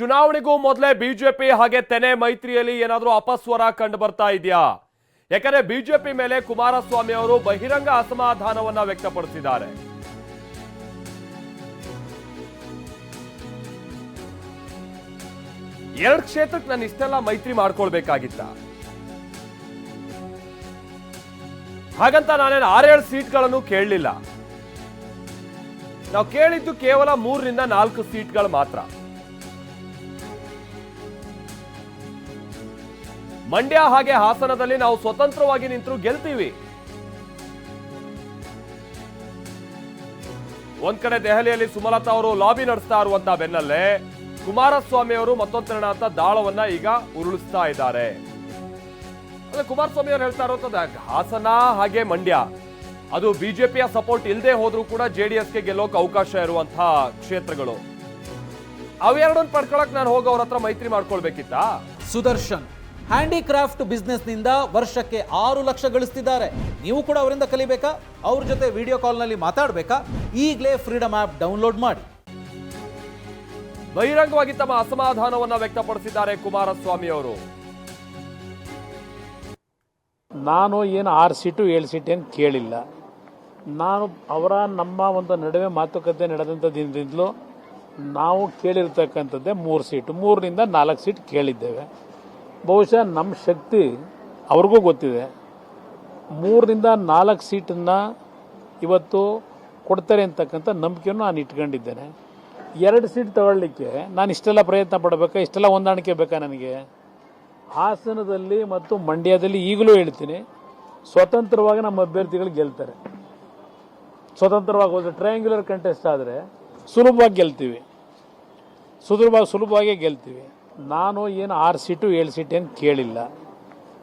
ಚುನಾವಣೆಗೂ ಮೊದಲೇ ಬಿಜೆಪಿ ಹಾಗೆ ತೆನೆ ಮೈತ್ರಿಯಲ್ಲಿ ಏನಾದರೂ ಅಪಸ್ವರ ಕಂಡು ಬರ್ತಾ ಇದೆಯಾ? ಯಾಕಂದ್ರೆ ಬಿಜೆಪಿ ಮೇಲೆ ಕುಮಾರಸ್ವಾಮಿ ಅವರು ಬಹಿರಂಗ ಅಸಮಾಧಾನವನ್ನ ವ್ಯಕ್ತಪಡಿಸಿದ್ದಾರೆ. ಎರಡು ಕ್ಷೇತ್ರಕ್ಕೆ ನಾನು ಇಷ್ಟೆಲ್ಲ ಮೈತ್ರಿ ಮಾಡ್ಕೊಳ್ಬೇಕಾಗಿತ್ತ? ಹಾಗಂತ ನಾನೇನು ಆರೇಳು ಸೀಟ್ಗಳನ್ನು ಕೇಳಲಿಲ್ಲ. ನಾವು ಕೇಳಿದ್ದು ಕೇವಲ ಮೂರರಿಂದ ನಾಲ್ಕು ಸೀಟ್ಗಳು ಮಾತ್ರ. ಮಂಡ್ಯ ಹಾಗೆ ಹಾಸನದಲ್ಲಿ ನಾವು ಸ್ವತಂತ್ರವಾಗಿ ನಿಂತರೂ ಗೆಲ್ತೀವಿ. ಒಂದ್ ಕಡೆ ದೆಹಲಿಯಲ್ಲಿ ಸುಮಲತಾ ಅವರು ಲಾಬಿ ನಡೆಸ್ತಾ ಇರುವಂತ ಬೆನ್ನಲ್ಲೇ ಕುಮಾರಸ್ವಾಮಿ ಅವರು ಮತ್ತೊಂದೆರಡ ಅಂತ ದಾಳವನ್ನ ಈಗ ಉರುಳಿಸ್ತಾ ಇದ್ದಾರೆ. ಅಂದ್ರೆ ಕುಮಾರಸ್ವಾಮಿ ಅವರು ಹೇಳ್ತಾ ಇರೋದು ಹಾಸನ ಹಾಗೆ ಮಂಡ್ಯ, ಅದು ಬಿಜೆಪಿಯ ಸಪೋರ್ಟ್ ಇಲ್ಲದೆ ಹೋದ್ರೂ ಕೂಡ ಜೆಡಿಎಸ್ಗೆ ಗೆಲ್ಲೋಕೆ ಅವಕಾಶ ಇರುವಂತಹ ಕ್ಷೇತ್ರಗಳು. ಅವೆರಡನ್ನ ಪಡ್ಕೊಳಕ್ ನಾನು ಹೋಗಿ ಅವ್ರ ಹತ್ರ ಮೈತ್ರಿ ಮಾಡ್ಕೊಳ್ಬೇಕಿತ್ತಾ? ಸುದರ್ಶನ್. ಹ್ಯಾಂಡಿಕ್ರಾಫ್ಟ್ ಬಿಸ್ನೆಸ್ನಿಂದ ವರ್ಷಕ್ಕೆ ಆರು ಲಕ್ಷ ಗಳಿಸ್ತಿದ್ದಾರೆ. ನೀವು ಕೂಡ ಅವರಿಂದ ಕಲಿಬೇಕಾ? ಅವ್ರ ಜೊತೆ ವಿಡಿಯೋ ಕಾಲ್ನಲ್ಲಿ ಮಾತಾಡಬೇಕಾ? ಈಗಲೇ ಫ್ರೀಡಮ್ ಆ್ಯಪ್ ಡೌನ್ಲೋಡ್ ಮಾಡಿ. ಬಹಿರಂಗವಾಗಿ ತಮ್ಮ ಅಸಮಾಧಾನವನ್ನು ವ್ಯಕ್ತಪಡಿಸಿದ್ದಾರೆ ಕುಮಾರಸ್ವಾಮಿ ಅವರು. ನಾನು ಏನು ಆರು ಸೀಟು ಏಳು ಸೀಟು ಏನು ಕೇಳಿಲ್ಲ. ನಾನು ಅವರ ನಮ್ಮ ಒಂದು ನಡುವೆ ಮಾತುಕತೆ ನಡೆದಂಥ ದಿನದಿಂದಲೂ ನಾವು ಕೇಳಿರ್ತಕ್ಕಂಥದ್ದೇ ಮೂರು ಸೀಟು. ಮೂರರಿಂದ ನಾಲ್ಕು ಸೀಟ್ ಕೇಳಿದ್ದೇವೆ. ಬಹುಶಃ ನಮ್ಮ ಶಕ್ತಿ ಅವ್ರಿಗೂ ಗೊತ್ತಿದೆ. ಮೂರರಿಂದ ನಾಲ್ಕು ಸೀಟನ್ನು ಇವತ್ತು ಕೊಡ್ತಾರೆ ಅಂತಕ್ಕಂಥ ನಂಬಿಕೆಯನ್ನು ನಾನು ಇಟ್ಕೊಂಡಿದ್ದೇನೆ. ಎರಡು ಸೀಟ್ ತಗೊಳ್ಳಿಕ್ಕೆ ನಾನು ಇಷ್ಟೆಲ್ಲ ಪ್ರಯತ್ನ ಪಡಬೇಕಾ, ಇಷ್ಟೆಲ್ಲ ಹೊಂದಾಣಿಕೆ ಬೇಕಾ ನನಗೆ? ಹಾಸನದಲ್ಲಿ ಮತ್ತು ಮಂಡ್ಯದಲ್ಲಿ ಈಗಲೂ ಹೇಳ್ತೀನಿ, ಸ್ವತಂತ್ರವಾಗಿ ನಮ್ಮ ಅಭ್ಯರ್ಥಿಗಳು ಗೆಲ್ತಾರೆ. ಸ್ವತಂತ್ರವಾಗಿ ಹೋದರೆ ಟ್ರಯಾಂಗ್ಯುಲರ್ ಕಂಟೆಸ್ಟ್ ಆದರೆ ಸುಲಭವಾಗಿ ಗೆಲ್ತೀವಿ. ಸುಲಭವಾಗಿ ಸುಲಭವಾಗಿ ಗೆಲ್ತೀವಿ. ನಾನು ಏನು ಆರು ಸೀಟು ಏಳು ಸೀಟ್ ಏನು ಕೇಳಿಲ್ಲ.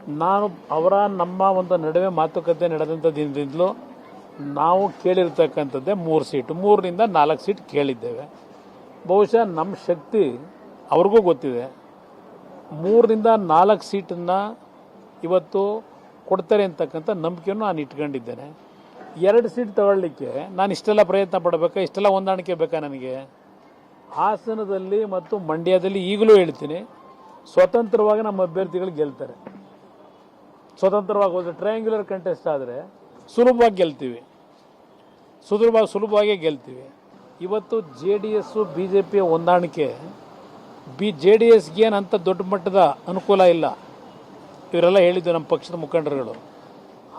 ನಾನು ಅವರ ನಮ್ಮ ಒಂದು ನಡುವೆ ಮಾತುಕತೆ ನಡೆದಂಥ ದಿನದಿಂದಲೂ ನಾವು ಕೇಳಿರ್ತಕ್ಕಂಥದ್ದೇ ಮೂರು ಸೀಟು. ಮೂರರಿಂದ ನಾಲ್ಕು ಸೀಟ್ ಕೇಳಿದ್ದೇವೆ. ಬಹುಶಃ ನಮ್ಮ ಶಕ್ತಿ ಅವ್ರಿಗೂ ಗೊತ್ತಿದೆ. ಮೂರರಿಂದ ನಾಲ್ಕು ಸೀಟನ್ನು ಇವತ್ತು ಕೊಡ್ತಾರೆ ಅಂತಕ್ಕಂಥ ನಂಬಿಕೆಯನ್ನು ನಾನು ಇಟ್ಕೊಂಡಿದ್ದೇನೆ. ಎರಡು ಸೀಟ್ ತಗೊಳ್ಳಿಕ್ಕೆ ನಾನು ಇಷ್ಟೆಲ್ಲ ಪ್ರಯತ್ನ ಪಡಬೇಕಾ? ಇಷ್ಟೆಲ್ಲ ಹೊಂದಾಣಿಕೆ ಬೇಕಾ ನನಗೆ? ಹಾಸನದಲ್ಲಿ ಮತ್ತು ಮಂಡ್ಯದಲ್ಲಿ ಈಗಲೂ ಹೇಳ್ತೀನಿ, ಸ್ವತಂತ್ರವಾಗಿ ನಮ್ಮ ಅಭ್ಯರ್ಥಿಗಳು ಗೆಲ್ತಾರೆ. ಸ್ವತಂತ್ರವಾಗಿ ಹೋದ್ರೆ ಟ್ರಯಾಂಗ್ಯುಲರ್ ಕಂಟೆಸ್ಟ್ ಆದರೆ ಸುಲಭವಾಗಿ ಗೆಲ್ತೀವಿ. ಸುಲಭವಾಗಿ ಸುಲಭವಾಗಿ ಗೆಲ್ತೀವಿ. ಇವತ್ತು J D S B J ಪಿಯ ಹೊಂದಾಣಿಕೆ, ಬಿ ಜೆ ಡಿ ಎಸ್ಗೆ ಏನಂತ ದೊಡ್ಡ ಮಟ್ಟದ ಅನುಕೂಲ ಇಲ್ಲ. ಇವರೆಲ್ಲ ಹೇಳಿದ್ದು ನಮ್ಮ ಪಕ್ಷದ ಮುಖಂಡರುಗಳು.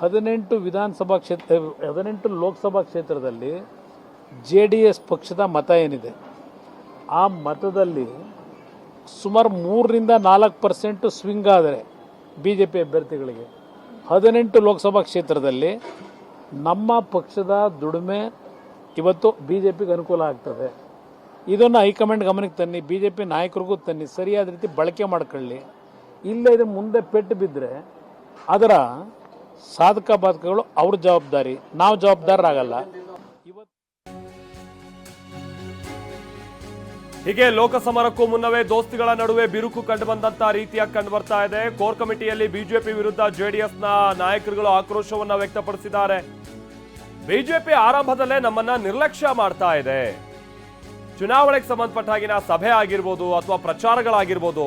ಹದಿನೆಂಟು ವಿಧಾನಸಭಾ ಕ್ಷೇತ್ರ, ಹದಿನೆಂಟು ಲೋಕಸಭಾ ಕ್ಷೇತ್ರದಲ್ಲಿ ಜೆ ಡಿ ಎಸ್ ಪಕ್ಷದ ಮತ ಏನಿದೆ? ಆ ಮತದಲ್ಲಿ ಸುಮಾರು ಮೂರರಿಂದ ನಾಲ್ಕು ಪರ್ಸೆಂಟು ಸ್ವಿಂಗ್ ಆದರೆ ಬಿ ಜೆ ಪಿ ಅಭ್ಯರ್ಥಿಗಳಿಗೆ. ಹದಿನೆಂಟು ಲೋಕಸಭಾ ಕ್ಷೇತ್ರದಲ್ಲಿ ನಮ್ಮ ಪಕ್ಷದ ದುಡಿಮೆ ಇವತ್ತು ಬಿ ಜೆ ಪಿಗೆ ಅನುಕೂಲ ಆಗ್ತದೆ. ಇದನ್ನು ಹೈಕಮಾಂಡ್ ಗಮನಕ್ಕೆ ತನ್ನಿ ಬಿ ಜೆ ಪಿ ನಾಯಕರಿಗೂ ತನ್ನಿ, ಸರಿಯಾದ ರೀತಿ ಬಳಕೆ ಮಾಡ್ಕೊಳ್ಳಿ. ಇಲ್ಲೇ ಇದು ಮುಂದೆ ಪೆಟ್ಟು ಬಿದ್ದರೆ ಅದರ ಸಾಧಕ ಬಾಧಕಗಳು ಅವ್ರ ಜವಾಬ್ದಾರಿ. ನಾವು ಜವಾಬ್ದಾರರಾಗಲ್ಲ. ಹೀಗೆ ಲೋಕಸಮರಕ್ಕೂ ಮುನ್ನವೇ ದೋಸ್ತಿಗಳ ನಡುವೆ ಬಿರುಕು ಕಂಡು ಬಂದಂತ ರೀತಿಯಾಗಿ ಕಂಡು ಬರ್ತಾ ಇದೆ. ಕೋರ್ ಕಮಿಟಿಯಲ್ಲಿ ಬಿಜೆಪಿ ವಿರುದ್ಧ ಜೆಡಿಎಸ್ನ ನಾಯಕರುಗಳು ಆಕ್ರೋಶವನ್ನ ವ್ಯಕ್ತಪಡಿಸಿದ್ದಾರೆ. ಬಿಜೆಪಿ ಆರಂಭದಲ್ಲೇ ನಮ್ಮನ್ನ ನಿರ್ಲಕ್ಷ್ಯ ಮಾಡ್ತಾ ಇದೆ. ಚುನಾವಣೆಗೆ ಸಂಬಂಧಪಟ್ಟ ಹಾಗಿನ ಸಭೆ ಆಗಿರ್ಬೋದು ಅಥವಾ ಪ್ರಚಾರಗಳಾಗಿರ್ಬೋದು,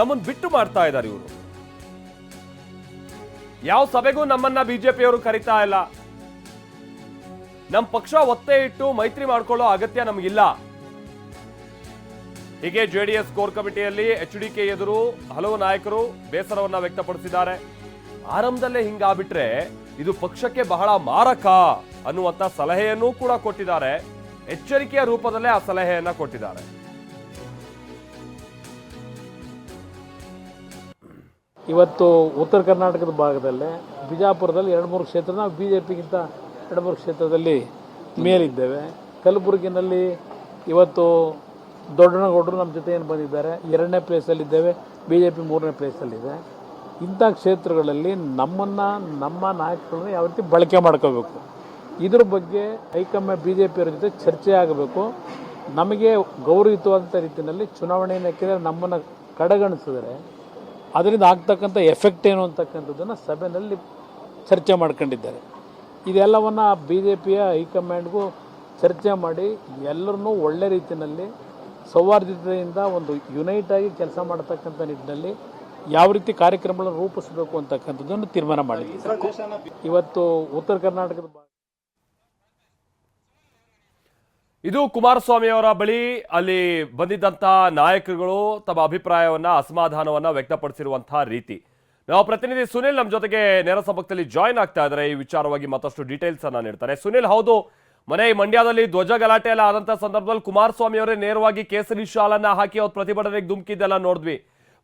ನಮ್ಮನ್ನ ಬಿಟ್ಟು ಮಾಡ್ತಾ ಇದ್ದಾರೆ ಇವರು. ಯಾವ ಸಭೆಗೂ ನಮ್ಮನ್ನ ಬಿಜೆಪಿಯವರು ಕರಿತಾ ಇಲ್ಲ. ನಮ್ಮ ಪಕ್ಷ ಒತ್ತೆ ಇಟ್ಟು ಮೈತ್ರಿ ಮಾಡ್ಕೊಳ್ಳೋ ಅಗತ್ಯ ನಮಗಿಲ್ಲ. ಹೀಗೆ ಜೆಡಿಎಸ್ ಕೋರ್ ಕಮಿಟಿಯಲ್ಲಿ ಎಚ್ ಡಿ ಕೆ ಎದುರು ಹಲವು ನಾಯಕರು ಬೇಸರವನ್ನ ವ್ಯಕ್ತಪಡಿಸಿದ್ದಾರೆ. ಆರಂಭದಲ್ಲೇ ಹಿಂಗಾಗ್ಬಿಟ್ರೆ ಇದು ಪಕ್ಷಕ್ಕೆ ಬಹಳ ಮಾರಕ ಅನ್ನುವಂತ ಸಲಹೆಯನ್ನೂ ಕೂಡ ಕೊಟ್ಟಿದ್ದಾರೆ. ಎಚ್ಚರಿಕೆಯ ರೂಪದಲ್ಲೇ ಆ ಸಲಹೆಯನ್ನ ಕೊಟ್ಟಿದ್ದಾರೆ. ಇವತ್ತು ಉತ್ತರ ಕರ್ನಾಟಕದ ಭಾಗದಲ್ಲೇ ಬಿಜಾಪುರದಲ್ಲಿ ಎರಡು ಮೂರು ಕ್ಷೇತ್ರ, ನಾವು ಬಿ ಜೆ ಪಿಗಿಂತ ಎರಡು ಮೂರು ಕ್ಷೇತ್ರದಲ್ಲಿ ಮೇಲಿದ್ದೇವೆ. ಕಲಬುರಗಿನಲ್ಲಿ ಇವತ್ತು ದೊಡ್ಡನಗೌಡರು ನಮ್ಮ ಜೊತೆ ಏನು ಬಂದಿದ್ದಾರೆ? ಎರಡನೇ ಪ್ಲೇಸಲ್ಲಿದ್ದೇವೆ ಬಿ ಜೆ ಪಿ ಮೂರನೇ ಪ್ಲೇಸಲ್ಲಿದೆ ಇಂಥ ಕ್ಷೇತ್ರಗಳಲ್ಲಿ ನಮ್ಮನ್ನು, ನಮ್ಮ ನಾಯಕರನ್ನು ಯಾವ ರೀತಿ ಬಳಕೆ ಮಾಡ್ಕೋಬೇಕು? ಇದ್ರ ಬಗ್ಗೆ ಹೈಕಮಾಂಡ್ ಬಿ ಜೆ ಪಿಯವ್ರ ಜೊತೆ ಚರ್ಚೆ ಆಗಬೇಕು. ನಮಗೆ ಗೌರವಯುತವಾದಂಥ ರೀತಿಯಲ್ಲಿ ಚುನಾವಣೆಯನ್ನು ಹಾಕಿದರೆ ನಮ್ಮನ್ನು ಕಡೆಗಣಿಸಿದರೆ ಅದರಿಂದ ಆಗ್ತಕ್ಕಂಥ ಎಫೆಕ್ಟ್ ಏನು ಅಂತಕ್ಕಂಥದ್ದನ್ನು ಸಭೆಯಲ್ಲಿ ಚರ್ಚೆ ಮಾಡ್ಕೊಂಡಿದ್ದಾರೆ. ಇದೆಲ್ಲವನ್ನು ಬಿ ಜೆ ಪಿಯ ಹೈಕಮಾಂಡ್ಗೂ ಚರ್ಚೆ ಮಾಡಿ ಎಲ್ಲರನ್ನೂ ಒಳ್ಳೆ ರೀತಿಯಲ್ಲಿ ಸೌಹಾರ್ದತೆಯಿಂದ ಒಂದು ಯುನೈಟ್ ಆಗಿ ಕೆಲಸ ಮಾಡತಕ್ಕಂಥ ನಿಟ್ಟಿನಲ್ಲಿ ಯಾವ ರೀತಿ ಕಾರ್ಯಕ್ರಮಗಳನ್ನು ರೂಪಿಸಬೇಕು ಅಂತಕ್ಕಂಥದ್ದನ್ನು ತೀರ್ಮಾನ ಮಾಡಿದೆ ಇವತ್ತು ಉತ್ತರ ಕರ್ನಾಟಕದ ಇದು ಕುಮಾರಸ್ವಾಮಿ ಅವರ ಬಳಿ ಅಲ್ಲಿ ಬಂದಿದ್ದಂತಹ ನಾಯಕರುಗಳು ತಮ್ಮ ಅಭಿಪ್ರಾಯವನ್ನ, ಅಸಮಾಧಾನವನ್ನ ವ್ಯಕ್ತಪಡಿಸಿರುವಂತಹ ರೀತಿ. ನಾವು ಪ್ರತಿನಿಧಿ ಸುನಿಲ್ ನಮ್ಮ ಜೊತೆಗೆ ನೇರ ಸಂಪರ್ಕದಲ್ಲಿ ಜಾಯಿನ್ ಆಗ್ತಾ ಇದ್ದಾರೆ. ಈ ವಿಚಾರವಾಗಿ ಮತ್ತಷ್ಟು ಡೀಟೇಲ್ಸ್ ಅನ್ನ ನೀಡ್ತಾರೆ. ಸುನಿಲ್, ಹೌದು ಮನೆ, ಮಂಡ್ಯದಲ್ಲಿ ಧ್ವಜ ಗಲಾಟೆ ಎಲ್ಲ ಆದಂತ ಸಂದರ್ಭದಲ್ಲಿ ಕುಮಾರಸ್ವಾಮಿ ಅವರೇ ನೇರವಾಗಿ ಕೇಸರಿ ಶಾಲನ್ನ ಹಾಕಿ ಅವ್ರ ಪ್ರತಿಭಟನೆಗೆ ಧುಮುಕಿದ್ದೆಲ್ಲ ನೋಡಿದ್ವಿ.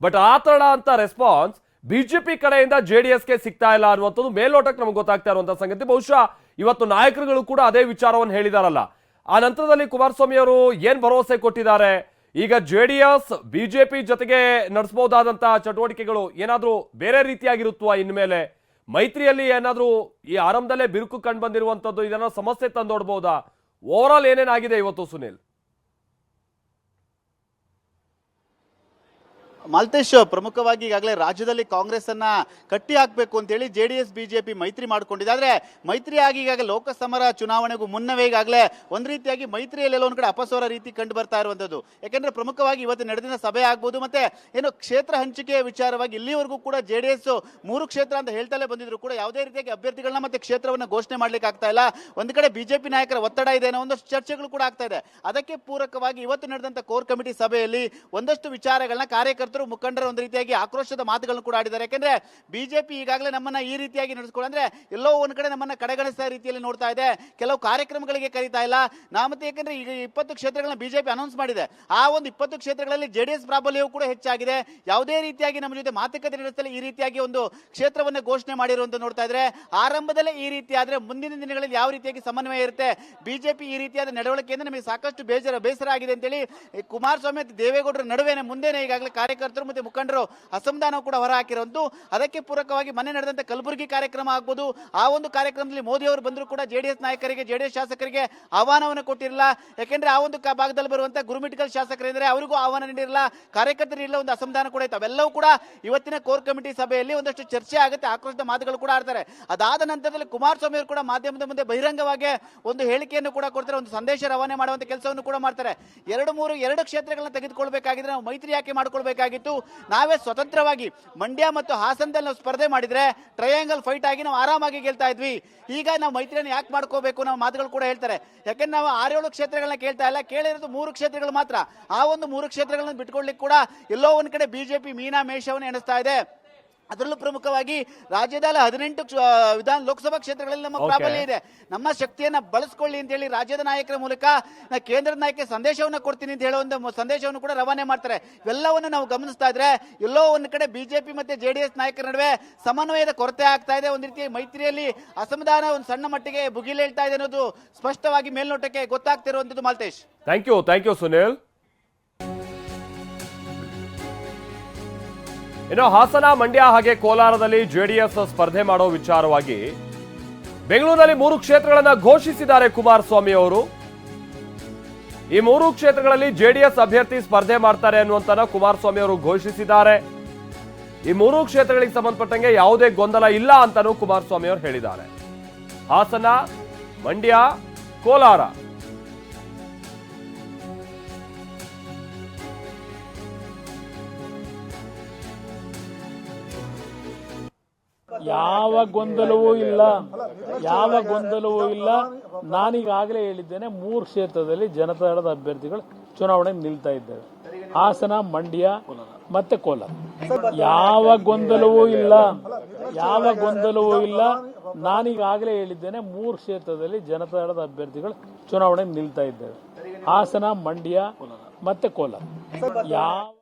ಬಟ್ ಆ ತಡ ಅಂತ ರೆಸ್ಪಾನ್ಸ್ ಬಿಜೆಪಿ ಕಡೆಯಿಂದ ಜೆ ಜೆಡಿಎಸ್ಗೆ ಸಿಗ್ತಾ ಇಲ್ಲ ಅನ್ನುವಂಥದ್ದು ಮೇಲ್ನೋಟಕ್ಕೆ ನಮ್ಗೆ ಗೊತ್ತಾಗ್ತಾ ಇರುವಂತಹ ಸಂಗತಿ. ಬಹುಶಃ ಇವತ್ತು ನಾಯಕರುಗಳು ಕೂಡ ಅದೇ ವಿಚಾರವನ್ನು ಹೇಳಿದಾರಲ್ಲ. ಆ ನಂತರದಲ್ಲಿ ಕುಮಾರಸ್ವಾಮಿ ಅವರು ಏನ್ ಭರವಸೆ ಕೊಟ್ಟಿದ್ದಾರೆ? ಈಗ ಜೆ ಡಿ ಎಸ್ ಬಿಜೆಪಿ ಜೊತೆಗೆ ನಡೆಸಬಹುದಾದಂತಹ ಚಟುವಟಿಕೆಗಳು ಏನಾದರೂ ಬೇರೆ ರೀತಿಯಾಗಿರುತ್ತವಾ ಇನ್ಮೇಲೆ? ಮೈತ್ರಿಯಲ್ಲಿ ಏನಾದರೂ ಈ ಆರಂಭದಲ್ಲೇ ಬಿರುಕು ಕಂಡು ಬಂದಿರುವಂಥದ್ದು ಇದನ್ನ ಸಮಸ್ಯೆ ತಂದೊಡ್ಬೋದಾ? ಓವರ್ ಆಲ್ ಏನೇನಾಗಿದೆ ಇವತ್ತು ಸುನಿಲ್? ಮಾಲ್ತೇಶ್ ಪ್ರಮುಖವಾಗಿ ಈಗಾಗಲೇ ರಾಜ್ಯದಲ್ಲಿ ಕಾಂಗ್ರೆಸ್ ಅನ್ನ ಕಟ್ಟಿ ಹಾಕಬೇಕು ಅಂತೇಳಿ ಜೆ ಡಿ ಬಿಜೆಪಿ ಮೈತ್ರಿ ಮಾಡ್ಕೊಂಡಿದೆ. ಆದ್ರೆ ಮೈತ್ರಿ ಆಗಿ ಈಗಾಗಲೇ ಲೋಕಸಮರ ಚುನಾವಣೆಗೂ ಮುನ್ನವೇ ಈಗಾಗಲೇ ಒಂದ್ ರೀತಿಯಾಗಿ ಮೈತ್ರಿಯಲ್ಲಿ ಒಂದ್ ಕಡೆ ಅಪಸ್ವರ ರೀತಿ ಕಂಡು ಬರ್ತಾ ಇರುವಂತದ್ದು ಯಾಕಂದ್ರೆ ಪ್ರಮುಖವಾಗಿ ಇವತ್ತು ನಡೆದಿನ ಸಭೆ ಆಗ್ಬೋದು ಮತ್ತೆ ಏನು ಕ್ಷೇತ್ರ ಹಂಚಿಕೆಯ ವಿಚಾರವಾಗಿ ಇಲ್ಲಿವರೆಗೂ ಕೂಡ ಜೆ ಡಿ ಮೂರು ಕ್ಷೇತ್ರ ಅಂತ ಹೇಳ್ತಲೇ ಬಂದಿದ್ರು ಕೂಡ ಯಾವುದೇ ರೀತಿಯಾಗಿ ಅಭ್ಯರ್ಥಿಗಳನ್ನ ಮತ್ತೆ ಕ್ಷೇತ್ರವನ್ನ ಘೋಷಣೆ ಮಾಡ್ಲಿಕ್ಕೆ ಆಗ್ತಾ ಇಲ್ಲ. ಒಂದು ಕಡೆ ಬಿಜೆಪಿ ನಾಯಕರ ಒತ್ತಡ ಇದೆ ಅನ್ನೋ ಒಂದಷ್ಟು ಚರ್ಚೆಗಳು ಕೂಡ ಆಗ್ತಾ ಇದೆ. ಅದಕ್ಕೆ ಪೂರಕವಾಗಿ ಇವತ್ತು ನಡೆದಂತ ಕೋರ್ ಕಮಿಟಿ ಸಭೆಯಲ್ಲಿ ಒಂದಷ್ಟು ವಿಚಾರಗಳನ್ನ ಕಾರ್ಯಕರ್ತರು ಮುಖಂಡರು ಒಂದು ರೀತಿಯಾಗಿ ಆಕ್ರೋಶದ ಮಾತುಗಳನ್ನು ಕೂಡ ಆಡಿದ್ದಾರೆ. ಯಾಕೆಂದ್ರೆ ಬಿಜೆಪಿ ಈಗಾಗಲೇ ನಮ್ಮನ್ನ ಈ ರೀತಿಯಾಗಿ ನಡೆಸ್ಕೊಳ್ಳಂದ್ರೆ ಎಲ್ಲೋ ಒಂದ್ ಕಡೆ ನಮ್ಮನ್ನ ಕಡೆಗಣಿಸಿದ ರೀತಿಯಲ್ಲಿ ನೋಡ್ತಾ ಇದೆ. ಕೆಲವು ಕಾರ್ಯಕ್ರಮಗಳಿಗೆ ಕರೀತಾ ಇಲ್ಲ. ನಾ ಮತ್ತೆ ಯಾಕಂದ್ರೆ ಈಗ ಇಪ್ಪತ್ತು ಕ್ಷೇತ್ರಗಳನ್ನ ಬಿಜೆಪಿ ಅನೌನ್ಸ್ ಮಾಡಿದೆ. ಆ ಒಂದು ಇಪ್ಪತ್ತು ಕ್ಷೇತ್ರಗಳಲ್ಲಿ ಜೆಡಿಎಸ್ ಪ್ರಾಬಲ್ಯವು ಕೂಡ ಹೆಚ್ಚಾಗಿದೆ. ಯಾವುದೇ ರೀತಿಯಾಗಿ ನಮ್ಮ ಜೊತೆ ಮಾತುಕತೆ ನಡೆಸಲು ಈ ರೀತಿಯಾಗಿ ಒಂದು ಕ್ಷೇತ್ರವನ್ನು ಘೋಷಣೆ ಮಾಡಿರುವಂತ ನೋಡ್ತಾ ಇದ್ರೆ, ಆರಂಭದಲ್ಲೇ ಈ ರೀತಿ ಆದ್ರೆ ಮುಂದಿನ ದಿನಗಳಲ್ಲಿ ಯಾವ ರೀತಿಯಾಗಿ ಸಮನ್ವಯ ಇರುತ್ತೆ? ಬಿಜೆಪಿ ಈ ರೀತಿಯಾದ ನಡವಳಿಕೆಯಿಂದ ನಮಗೆ ಸಾಕಷ್ಟು ಬೇಸರ ಬೇಸರ ಆಗಿದೆ ಅಂತೇಳಿ ಕುಮಾರಸ್ವಾಮಿ ದೇವೇಗೌಡರ ನಡುವೆ ಮುಂದೆನೆ ಈಗಾಗಲೇ ಕಾರ್ಯಕರ್ತರು ಮತ್ತೆ ಮುಖಂಡರು ಅಸಮಾಧಾನ ಕೂಡ ಹೊರ ಹಾಕಿರುವಂತು ಅದಕ್ಕೆ ಪೂರಕವಾಗಿ ಮನೆ ನಡೆದಂತ ಕಲಬುರಗಿ ಕಾರ್ಯಕ್ರಮ ಆಗ್ಬೋದು. ಆ ಒಂದು ಕಾರ್ಯಕ್ರಮದಲ್ಲಿ ಮೋದಿ ಅವರು ಬಂದರೂ ಕೂಡ ಜೆಡಿಎಸ್ ನಾಯಕರಿಗೆ, ಜೆಡಿಎಸ್ ಶಾಸಕರಿಗೆ ಆಹ್ವಾನವನ್ನು ಕೊಟ್ಟಿರಲಿಲ್ಲ. ಯಾಕೆಂದ್ರೆ ಆ ಒಂದು ಭಾಗದಲ್ಲಿ ಬರುವಂತ ಗುರುಮಿಟ್ಕಲ್ ಶಾಸಕರಿದ್ರೆ ಅವರಿಗೂ ಆಹ್ವಾನ ನೀಡಿರಲಿಲ್ಲ. ಕಾರ್ಯಕರ್ತರಿಲ್ಲ ಒಂದು ಅಸಮಾಧಾನ ಕೂಡ ಇತ್ತು. ಅವೆಲ್ಲವೂ ಕೂಡ ಇವತ್ತಿನ ಕೋರ್ ಕಮಿಟಿ ಸಭೆಯಲ್ಲಿ ಒಂದಷ್ಟು ಚರ್ಚೆ ಆಗುತ್ತೆ. ಆಕ್ರೋಶದ ಮಾತುಗಳು ಕೂಡ ಆಡ್ತಾರೆ. ಅದಾದ ನಂತರದಲ್ಲಿ ಕುಮಾರಸ್ವಾಮಿ ಅವರು ಕೂಡ ಮಾಧ್ಯಮದ ಮುಂದೆ ಬಹಿರಂಗವಾಗಿ ಒಂದು ಹೇಳಿಕೆಯನ್ನು ಕೂಡ ಕೊಡ್ತಾರೆ. ಒಂದು ಸಂದೇಶ ರವಾನೆ ಮಾಡುವಂತ ಕೆಲಸವನ್ನು ಕೂಡ ಮಾಡ್ತಾರೆ. ಎರಡು ಮೂರು, ಎರಡು ಕ್ಷೇತ್ರಗಳನ್ನ ತೆಗೆದುಕೊಳ್ಬೇಕಾಗಿದ್ರೆ ನಾವು ಮೈತ್ರಿ ಯಾಕೆ ಮಾಡ್ಕೊಳ್ಬೇಕಾಗಿತ್ತು ನಾವೇ ಸ್ವತಂತ್ರವಾಗಿ ಮಂಡ್ಯ ಮತ್ತು ಹಾಸನದಲ್ಲಿ ನಾವು ಸ್ಪರ್ಧೆ ಮಾಡಿದ್ರೆ ಟ್ರಯಾಂಗಲ್ ಫೈಟ್ ಆಗಿ ನಾವು ಆರಾಮಾಗಿ ಗೆಲ್ತಾ ಇದ್ವಿ. ಈಗ ನಾವು ಮೈತ್ರಿಯನ್ನು ಯಾಕೆ ಮಾಡ್ಕೋಬೇಕು ನಾವು ಮಾತುಗಳು ಕೂಡ ಹೇಳ್ತಾರೆ. ಯಾಕಂದ್ರೆ ನಾವು ಆರೇಳು ಕ್ಷೇತ್ರಗಳನ್ನ ಕೇಳ್ತಾ ಇಲ್ಲ. ಕೇಳಿರೋದು ಮೂರು ಕ್ಷೇತ್ರಗಳು ಮಾತ್ರ. ಆ ಒಂದು ಮೂರು ಕ್ಷೇತ್ರಗಳನ್ನ ಬಿಟ್ಕೊಳ್ಳಿಕ್ಕೆ ಕೂಡ ಎಲ್ಲೋ ಒಂದ್ ಕಡೆ ಬಿಜೆಪಿ ಮೀನಾ ಮೇಷವನ್ನು ಎಣಿಸ್ತಾ ಇದೆ. ಅದರಲ್ಲೂ ಪ್ರಮುಖವಾಗಿ ರಾಜ್ಯದಲ್ಲಿ ಹದಿನೆಂಟು ವಿಧಾನ ಲೋಕಸಭಾ ಕ್ಷೇತ್ರಗಳಲ್ಲಿ ನಮ್ಮ. ಪ್ರಾಬಲ್ಯ ಇದೆ. ನಮ್ಮ ಶಕ್ತಿಯನ್ನ ಬಳಸ್ಕೊಳ್ಳಿ ಅಂತ ಹೇಳಿ ರಾಜ್ಯದ ನಾಯಕರ ಮೂಲಕ ನಾ ಕೇಂದ್ರದ ನಾಯಕ ಸಂದೇಶವನ್ನು ಕೊಡ್ತೀನಿ ಅಂತ ಹೇಳೋ ಒಂದು ಸಂದೇಶವನ್ನು ಕೂಡ ರವಾನೆ ಮಾಡ್ತಾರೆ. ಇವೆಲ್ಲವನ್ನು ನಾವು ಗಮನಿಸ್ತಾ ಇದ್ರೆ ಎಲ್ಲೋ ಒಂದು ಕಡೆ ಬಿಜೆಪಿ ಮತ್ತೆ ಜೆಡಿಎಸ್ ನಾಯಕರ ನಡುವೆ ಸಮನ್ವಯದ ಕೊರತೆ ಆಗ್ತಾ ಇದೆ. ಒಂದು ರೀತಿ ಮೈತ್ರಿಯಲ್ಲಿ ಅಸಮಾಧಾನ ಒಂದು ಸಣ್ಣ ಮಟ್ಟಿಗೆ ಭುಗಿಲೇಳ್ತಾ ಇದೆ ಅನ್ನೋದು ಸ್ಪಷ್ಟವಾಗಿ ಮೇಲ್ನೋಟಕ್ಕೆ ಗೊತ್ತಾಗ್ತಿರುವಂತದ್ದು Malthesh. Thank you thank you Sunil ಇನ್ನು ಹಾಸನ, ಮಂಡ್ಯ ಹಾಗೆ ಕೋಲಾರದಲ್ಲಿ ಜೆಡಿಎಸ್ ಸ್ಪರ್ಧೆ ಮಾಡೋ ವಿಚಾರವಾಗಿ ಬೆಂಗಳೂರಿನಲ್ಲಿ ಮೂರು ಕ್ಷೇತ್ರಗಳನ್ನು ಘೋಷಿಸಿದ್ದಾರೆ ಕುಮಾರಸ್ವಾಮಿ ಅವರು. ಈ ಮೂರು ಕ್ಷೇತ್ರಗಳಲ್ಲಿ ಜೆಡಿಎಸ್ ಅಭ್ಯರ್ಥಿ ಸ್ಪರ್ಧೆ ಮಾಡ್ತಾರೆ ಅನ್ನುವಂತನ ಕುಮಾರಸ್ವಾಮಿ ಅವರು ಘೋಷಿಸಿದ್ದಾರೆ. ಈ ಮೂರು ಕ್ಷೇತ್ರಗಳಿಗೆ ಸಂಬಂಧಪಟ್ಟಂಗೆ ಯಾವುದೇ ಗೊಂದಲ ಇಲ್ಲ ಅಂತಲೂ ಕುಮಾರಸ್ವಾಮಿ ಅವರು ಹೇಳಿದ್ದಾರೆ. ಹಾಸನ, ಮಂಡ್ಯ, ಕೋಲಾರ. ಯಾವ ಗೊಂದಲವೂ ಇಲ್ಲ. ಯಾವ ಗೊಂದಲವೂ ಇಲ್ಲ. ನಾನೀಗಾಗಲೇ ಹೇಳಿದ್ದೇನೆ, ಮೂರು ಕ್ಷೇತ್ರದಲ್ಲಿ ಜನತಾದಳದ ಅಭ್ಯರ್ಥಿಗಳು ಚುನಾವಣೆ ನಿಲ್ತಾ ಇದ್ದೇವೆ ಹಾಸನ, ಮಂಡ್ಯ ಮತ್ತೆ ಕೋಲಾರ. ಯಾವ ಗೊಂದಲವೂ ಇಲ್ಲ. ಯಾವ ಗೊಂದಲವೂ ಇಲ್ಲ. ನಾನೀಗಾಗಲೇ ಹೇಳಿದ್ದೇನೆ, ಮೂರು ಕ್ಷೇತ್ರದಲ್ಲಿ ಜನತಾದಳದ ಅಭ್ಯರ್ಥಿಗಳು ಚುನಾವಣೆ ನಿಲ್ತಾ ಇದ್ದೇವೆ ಹಾಸನ, ಮಂಡ್ಯ ಮತ್ತೆ ಕೋಲಾರ. ಯಾವ